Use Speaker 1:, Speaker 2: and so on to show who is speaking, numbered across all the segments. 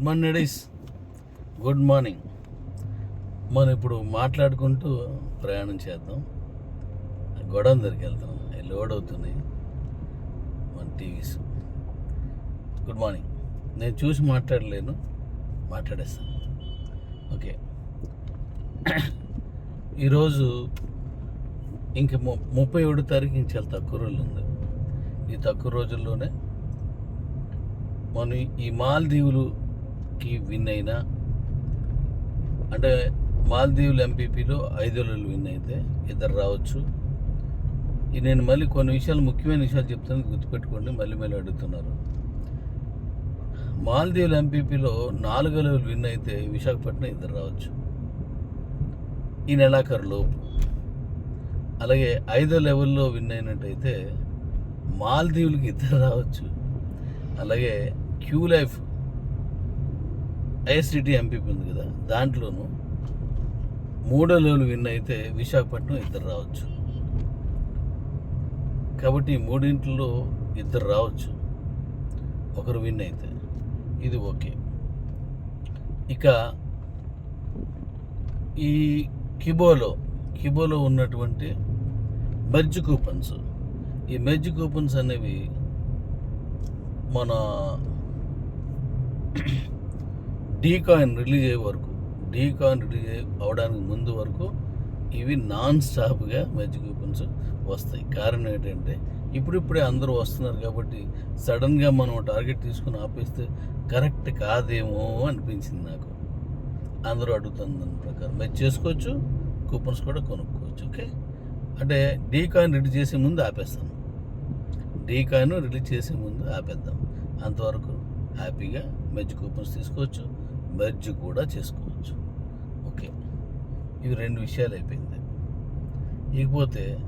Speaker 1: Good morning ladies good morning. మనం ఇప్పుడు మాట్లాడుకుంటూ ప్రయాణం చేద్దాం. గొడవ దగ్గరికి వెళ్తాం. అవి లోడ్ అవుతున్నాయి. మన టీవీస్. Good morning. నేను చూసి మాట్లాడలేను. మాట్లాడేస్తాను. ఓకే. ఈరోజు ఇంక ము- ముప్పై ఏడు తారీఖు ఇంక చాలా తక్కువ రోజులు ఉంది. ఈ తక్కువ రోజుల్లోనే మనం ఈ మాల్దీవులుకి విన్ అయినా అంటే మాల్దీవులు ఎంపీపీలో ఐదులలో విన్ అయితే ఇద్దరు రావచ్చు. ఈ నేను మళ్ళీ కొన్ని విషయాలు ముఖ్యమైన విషయాలు చెప్తాను గుర్తుపెట్టుకోండి మళ్ళీ మళ్ళీ అడుగుతున్నారు. మాల్దీవులు ఎంపీపీలో నాలుగు విన్ అయితే విశాఖపట్నం ఇద్దరు రావచ్చు. ఈ నెలాఖరు లోపు. అలాగే ఐదో లెవెల్లో విన్ అయినట్టయితే మాల్దీవులకి ఇద్దరు రావచ్చు. అలాగే క్యూ లైఫ్ ఐఎస్డిటి ఎంపీపీ ఉంది కదా దాంట్లోనూ మూడో లెవెల్ విన్ అయితే విశాఖపట్నం ఇద్దరు రావచ్చు. కాబట్టి మూడింట్లో ఇద్దరు రావచ్చు. ఒకరు విన్ అయితే. ఇది ఓకే. ఇక ఈ కిబోలో కిబోలో ఉన్నటువంటి మెర్జ్ కూపన్స్. ఈ మెర్జ్ కూపన్స్ అనేవి మన డీ కాయిన్ రిలీజ్ అయ్యే వరకు డీ కాయిన్ రిలీజ్ అయ్యే అవడానికి ముందు వరకు ఇవి నాన్ స్టాప్గా మ్యాజిక్ కూపన్స్ వస్తాయి. కారణం ఏంటంటే ఇప్పుడిప్పుడే అందరూ వస్తున్నారు కాబట్టి సడన్గా మనం టార్గెట్ తీసుకుని ఆపేస్తే కరెక్ట్ కాదేమో అనిపించింది నాకు. అందరూ అడుగుతుంది దాని ప్రకారం. మీరు చేసుకోవచ్చు కూపన్స్ కూడా కొనుక్కోవచ్చు ఓకే? అంటే డీ కాయిన్ రిలీజ్ చేసే ముందు ఆపేస్తాను డీ కాయిన్ రిలీజ్ చేసే ముందు ఆపేద్దాం. అంతవరకు హ్యాపీగా మెర్జ్ కూపన్స్ తీసుకోవచ్చు మెర్జ్ కూడా చేసుకోవచ్చు. ఓకే. ఇవి రెండు విషయాలు అయిపోయింది. ఇకపోతే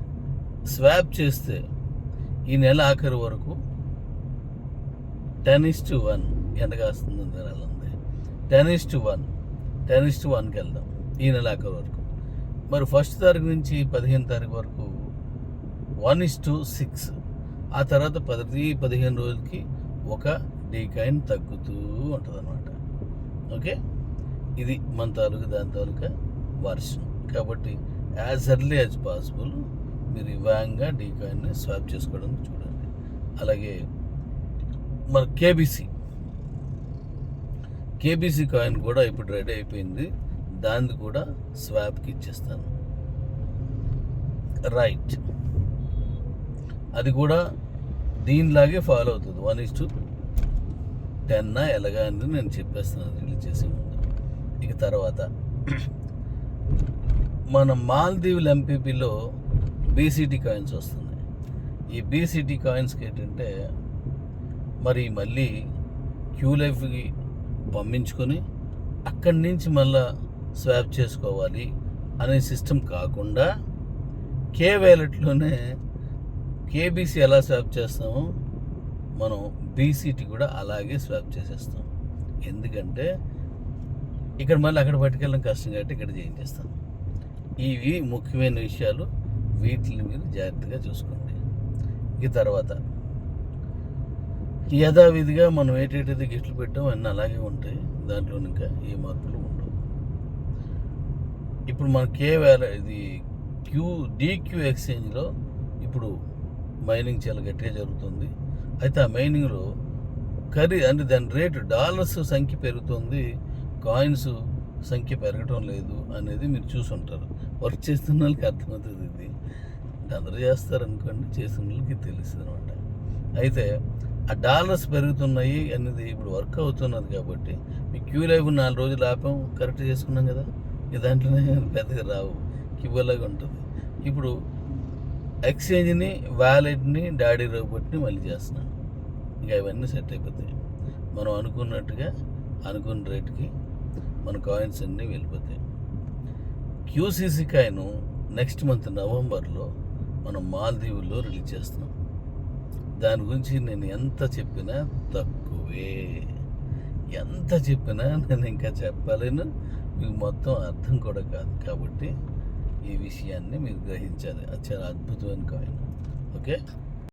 Speaker 1: స్వాప్ చేస్తే ఈ నెల ఆఖరి వరకు టెన్ ఇస్ టు వన్ ఎంత కాస్తుంది ఉంది. Ten is to one ten is to వన్కి వెళ్దాం ఈ నెల ఆఖరి వరకు. మరి ఫస్ట్ తారీఖు నుంచి పదిహేను తారీఖు వరకు వన్ ఇస్ టు సిక్స్ ఆ తర్వాత పది పదిహేను రోజులకి ఒక డీకాయిన్ తగ్గుతూ ఉంటుంది అనమాట ఓకే? ఇది మన తాలూకా దాని తాలూకా వర్షన్. కాబట్టి యాజ్ ఎర్లీ యాజ్ పాసిబుల్ మీరు ఈ డీకాయిన్ని స్వాప్ చేసుకోవడం చూడండి. అలాగే మన కేబీసీ కేబీసీ కాయిన్ కూడా ఇప్పుడు రెడీ అయిపోయింది. దాన్ని కూడా స్వాప్కి ఇచ్చేస్తాను. రైట్ అది కూడా దీనిలాగే ఫాలో అవుతుంది. వన్ ఇస్ టు టెన్ ఎలాగా అని నేను చెప్పేస్తున్నాను రిలీజ్ చేసే ముందు. ఇక తర్వాత మన మాల్దీవుల ఎంపీపీలో బీసీటీ కాయిన్స్ వస్తున్నాయి. ఈ బీసీటీ కాయిన్స్కి ఏంటంటే మరి మళ్ళీ క్యూ లైఫ్కి పంపించుకొని అక్కడి నుంచి మళ్ళా స్వాప్ చేసుకోవాలి అనే సిస్టమ్ కాకుండా కే వ్యాలెట్లోనే కేబీసీ ఎలా స్వాప్ చేస్తామో మనం బీసీటీ కూడా అలాగే స్వాప్ చేసేస్తాం. ఎందుకంటే ఇక్కడ మళ్ళీ అక్కడ పట్టుకెళ్ళడం కష్టం కాబట్టి ఇక్కడ చేయించేస్తాం ఇవి ముఖ్యమైన విషయాలు. వీటిని మీరు జాగ్రత్తగా చూసుకోండి. ఇక తర్వాత యథావిధిగా మనం ఏటేటైతే గిఫ్ట్లు పెట్టాం అన్నీ అలాగే ఉంటాయి. దాంట్లో ఇంకా ఏ మార్పులు ఉండవు. ఇప్పుడు మన కే ఇది క్యూ డీక్యూ ఎక్స్చేంజ్లో ఇప్పుడు మైనింగ్ చాలా గట్టిగా జరుగుతుంది. అయితే ఆ మైనింగ్లో కర్రీ అంటే దాని రేటు డాలర్స్ సంఖ్య పెరుగుతుంది కాయిన్స్ సంఖ్య పెరగటం లేదు అనేది మీరు చూసుంటారు. వర్క్ చేస్తున్న వాళ్ళకి అర్థమవుతుంది ఇది. అంటే అందరూ చేసిన వాళ్ళకి తెలుస్తుంది అనమాట అయితే ఆ డాలర్స్ పెరుగుతున్నాయి అనేది ఇప్పుడు వర్క్ అవుతున్నది కాబట్టి మీ క్యూ లైఫ్ నాలుగు రోజులు ఆపాం కరెక్ట్ చేసుకున్నాం కదా. ఈ దాంట్లోనే పెద్దగా రావు. క్యూలాగా ఉంటుంది. ఇప్పుడు ఎక్స్చేంజ్ని వ్యాలెట్ని డాడీ రోబోట్ని మళ్ళీ చేస్తున్నాం ఇంకా ఇవన్నీ సెట్ అయిపోతాయి. మనం అనుకున్నట్టుగా అనుకున్న రేటుకి మన కాయిన్స్ అన్నీ వెళ్ళిపోతాయి. క్యూసీసీ కాయిన్ నెక్స్ట్ మంత్ నవంబర్లో మనం మాల్దీవుల్లో రిలీజ్ చేస్తున్నాం. దాని గురించి నేను ఎంత చెప్పినా తక్కువే. ఎంత చెప్పినా నేను ఇంకా చెప్పలేను. మీకు మొత్తం అర్థం కూడా కాదు. కాబట్టి ఈ విషయాన్ని మీరు గ్రహించాలి. అది చాలా అద్భుతమైన కాయిన్ ఓకే?